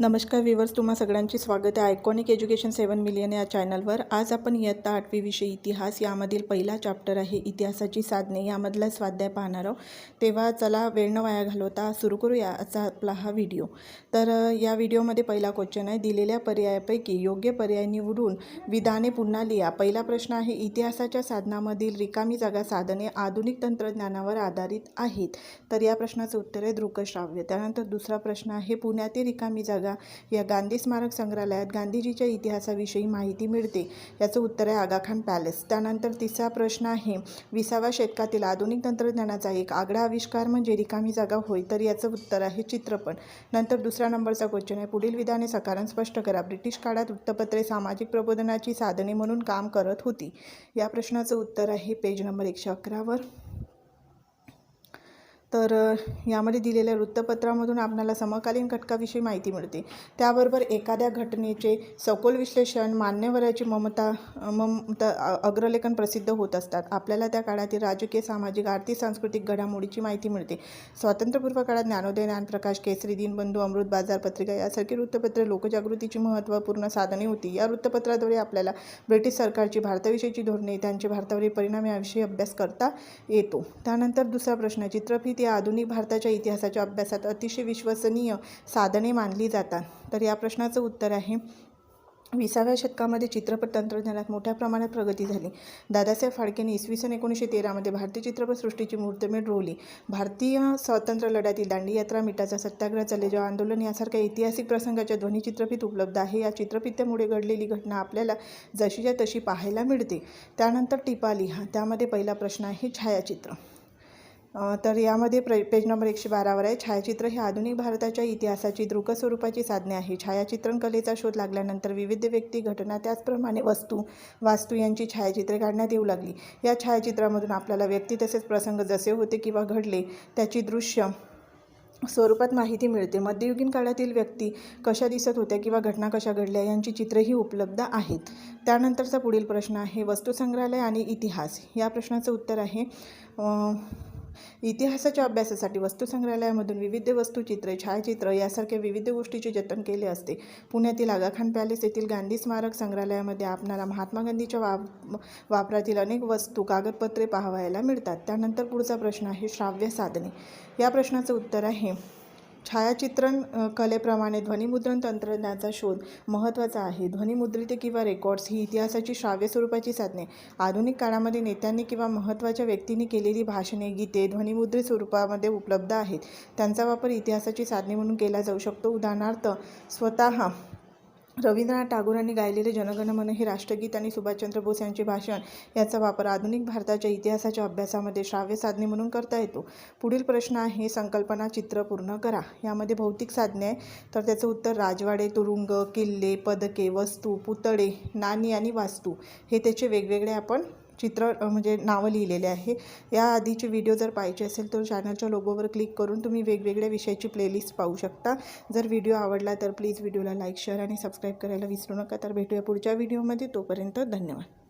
नमस्कार विवर्स तुम्हा सगळ्यांचे स्वागत आहे आयकॉनिक एज्युकेशन सेवन मिलियन या चॅनलवर. आज आपण इयत्ता आठवी विषय इतिहास यामधील पहिला चॅप्टर आहे इतिहासाची साधने. यामधला स्वाध्याय पाहणार आहोत. तेव्हा चला वेळ न वाया घालवता सुरू करूया असा आपला हा व्हिडिओ. तर या व्हिडिओमध्ये पहिला क्वेश्चन आहे दिलेल्या पर्यायापैकी योग्य पर्याय निवडून विधाने पुन्हा लिहा. पहिला प्रश्न आहे इतिहासाच्या साधनामधील रिकामी जागा साधने आधुनिक तंत्रज्ञानावर आधारित आहेत. तर या प्रश्नाचं उत्तर आहे दृकश्राव्य. त्यानंतर दुसरा प्रश्न आहे पुण्यातील रिकामी जागा या गांधी स्मारक संग्रहालयात गांधीजीच्या इतिहासाविषयी माहिती मिळते. याचं उत्तर आहे आगाखान पॅलेस. त्यानंतर तिसरा प्रश्न आहे विसाव्या शतकातील आधुनिक तंत्रज्ञानाचा एक आगळा आविष्कार म्हणजे रिकामी जागा होय तर याचं उत्तर आहे चित्रपट. नंतर दुसऱ्या नंबरचा क्वेश्चन आहे पुढील विधाने सकारण स्पष्ट करा. ब्रिटिश काळात वृत्तपत्रे सामाजिक प्रबोधनाची साधने म्हणून काम करत होती. या प्रश्नाचं उत्तर आहे पेज नंबर एकशे अकरावर तर यामध्ये दिलेल्या वृत्तपत्रामधून आपल्याला समकालीन घटकाविषयी माहिती मिळते. त्याबरोबर एखाद्या घटनेचे सखोल विश्लेषण मान्यवराची ममता ममता अ- अग्रलेखन प्रसिद्ध होत असतात. आपल्याला त्या काळातील राजकीय सामाजिक आर्थिक सांस्कृतिक घडामोडीची माहिती मिळते. स्वातंत्र्यपूर्व काळात ज्ञानोदय ज्ञानप्रकाश केसरी दिनबंधू अमृत बाजार पत्रिका यासारखी वृत्तपत्रे लोकजागृतीची महत्त्वपूर्ण साधने होती. या वृत्तपत्राद्वारे आपल्याला ब्रिटिश सरकारची भारताविषयीची धोरणे त्यांचे भारतावरील परिणाम याविषयी अभ्यास करता येतो. त्यानंतर दुसरा प्रश्न चित्रफित या आधुनिक भारताच्या इतिहासाच्या अभ्यासात अतिशय विश्वसनीय साधने मानली जातात. तर या प्रश्नाचं उत्तर आहे विसाव्या शतकामध्ये चित्रपट तंत्रज्ञानात मोठ्या प्रमाणात प्रगती झाली. दादासाहेब फाळकेने इसवी सन एकोणीसशे तेरामध्ये भारतीय चित्रपटसृष्टीची मुहूर्तमेढ रोवली भारतीय स्वातंत्र्य लढ्यातील दांडी यात्रा मिठाचा सत्याग्रह चलेजाव आंदोलन यासारख्या ऐतिहासिक प्रसंगाच्या ध्वनी चित्रफित उपलब्ध आहे या चित्रफितीमुळे घडलेली घटना आपल्याला जशीच्या तशी पाहायला मिळते. त्यानंतर टिपा लिहा त्यामध्ये पहिला प्रश्न आहे छायाचित्र. तर यामध्ये प्र पेज नंबर एकशे बारावर आहे. छायाचित्र ही आधुनिक भारताच्या इतिहासाची दृक स्वरूपाची साधने आहे. छायाचित्रण कलेचा शोध लागल्यानंतर विविध व्यक्ती घटना त्याचप्रमाणे वस्तू वास्तू यांची छायाचित्रे काढण्यात येऊ लागली. या छायाचित्रामधून आपल्याला व्यक्ती तसेच प्रसंग जसे होते किंवा घडले त्याची दृश्य स्वरूपात माहिती मिळते. मध्ययुगीन काळातील व्यक्ती कशा दिसत होत्या किंवा घटना कशा घडल्या यांची चित्रही उपलब्ध आहेत. त्यानंतरचा पुढील प्रश्न आहे वस्तुसंग्रहालय आणि इतिहास. या प्रश्नाचं उत्तर आहे इतिहासाच्या अभ्यासासाठी वस्तुसंग्रहालयामधून विविध वस्तुचित्रे छायाचित्र यासारख्या विविध गोष्टीचे जतन केले असते. पुण्यातील आगाखान पॅलेस येथील गांधी स्मारक संग्रहालयामध्ये आपणाला महात्मा गांधीच्या वाप वापरातील अनेक वस्तू कागदपत्रे पाहावयाला मिळतात. त्यानंतर पुढचा प्रश्न आहे श्राव्य साधने. या प्रश्नाचं उत्तर आहे छायाचित्रण कलेप्रमाणे ध्वनिमुद्रण तंत्रज्ञानाचा शोध महत्त्वाचा आहे. ध्वनिमुद्रिते किंवा रेकॉर्ड्स ही इतिहासाची श्राव्य स्वरूपाची साधने. आधुनिक काळामध्ये नेत्यांनी किंवा महत्त्वाच्या व्यक्तींनी केलेली भाषणे गीते ध्वनिमुद्रित स्वरूपामध्ये उपलब्ध आहेत. त्यांचा वापर इतिहासाची साधने म्हणून केला जाऊ शकतो. उदाहरणार्थ स्वतः रवींद्रनाथ टागोरांनी गायलेले जनगणमन हे राष्ट्रगीत आणि सुभाषचंद्र बोस यांचे भाषण याचा वापर आधुनिक भारताच्या इतिहासाच्या अभ्यासामध्ये श्राव्य साधने म्हणून करता येतो. पुढील प्रश्न आहे संकल्पना चित्र पूर्ण करा. यामध्ये भौतिक साधने आहे तर त्याचं उत्तर राजवाडे तुरुंग किल्ले पदके वस्तू पुतळे नाणी आणि वास्तू हे त्याचे वेगवेगळे आपण चित्र म्हणजे नावं लिहिलेले आहे. या आधीचे व्हिडिओ जर पाहिजे असेल तर चॅनलच्या लोगोवर क्लिक करून तुम्ही वेगवेगळ्या विषयाची प्लेलिस्ट पाहू शकता. जर व्हिडिओ आवडला तर प्लीज व्हिडिओला लाईक शेअर आणि सबस्क्राईब करायला विसरू नका. तर भेटूया पुढच्या व्हिडिओमध्ये. तोपर्यंत धन्यवाद.